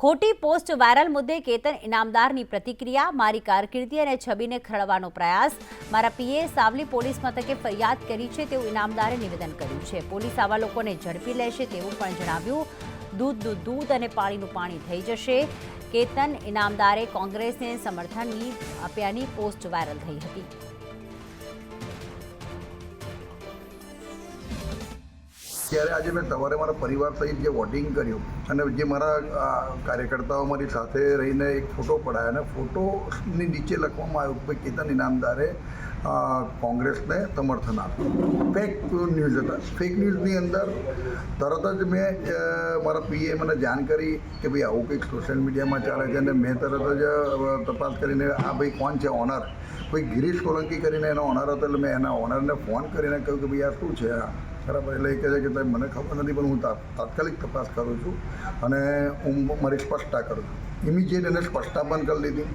ખોટી post viral મુદ્દે કેતન ઇનામદારની પ્રતિક્રિયા મારી કારકિર્દી અને છબીને ખરડવાનો પ્રયાસ મારા પીએ સાવલી પોલીસ મથકે ફરિયાદ કરી છે તેવું ઇનામદારે નિવેદન કર્યું છે પોલીસ આવા લોકોને ઝડપી લેશે તેવું પણ જણાવ્યું દૂધ દૂધ દૂધ અને પાણીનું પાણી થઈ જશે કેતન ઇનામદારે કોંગ્રેસને સમર્થનની આપ્યાની પોસ્ટ વાયરલ થઈ હતી ત્યારે આજે મેં સવારે મારા પરિવાર સહિત જે વોટિંગ કર્યું અને જે મારા કાર્યકર્તાઓ મારી સાથે રહીને એક ફોટો પડાયો અને ફોટોની નીચે લખવામાં આવ્યું કે કેતન ઇનામદારે કોંગ્રેસને સમર્થન આપ્યું. ફેક ન્યૂઝ હતા. ફેક ન્યૂઝની અંદર તરત જ મેં મારા પીએ મને જાણ કરી કે ભાઈ આવું કંઈક સોશિયલ મીડિયામાં ચાલે છે અને મેં તરત જ તપાસ કરીને આ ભાઈ કોણ છે ઓનર કોઈ ગિરીશ સોલંકી કરીને એનો ઓનર હતો એટલે મેં એના ઓનરને ફોન કરીને કહ્યું કે ભાઈ આ શું છે આ? બરાબર એટલે એ કહે છે કે સાહેબ મને ખબર નથી, પણ હું તાત્કાલિક તપાસ કરું છું અને હું મારી સ્પષ્ટતા કરું છું. ઇમિજિએટ એને સ્પષ્ટતા પણ કરી લીધી.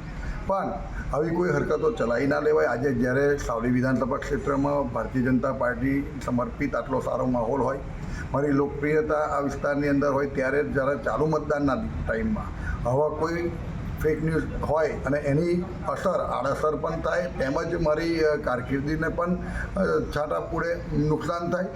પણ આવી કોઈ હરકતો ચલાવી ના લેવાય. આજે જ્યારે સાવલી વિધાનસભા ક્ષેત્રમાં ભારતીય જનતા પાર્ટી સમર્પિત આટલો સારો માહોલ હોય, મારી લોકપ્રિયતા આ વિસ્તારની અંદર હોય, ત્યારે જ્યારે ચાલુ મતદાનના ટાઈમમાં આવા કોઈ ફેક ન્યૂઝ હોય અને એની અસર, આડઅસર પણ થાય, તેમજ મારી કારકિર્દીને પણ છાંટા પૂરે નુકસાન થાય.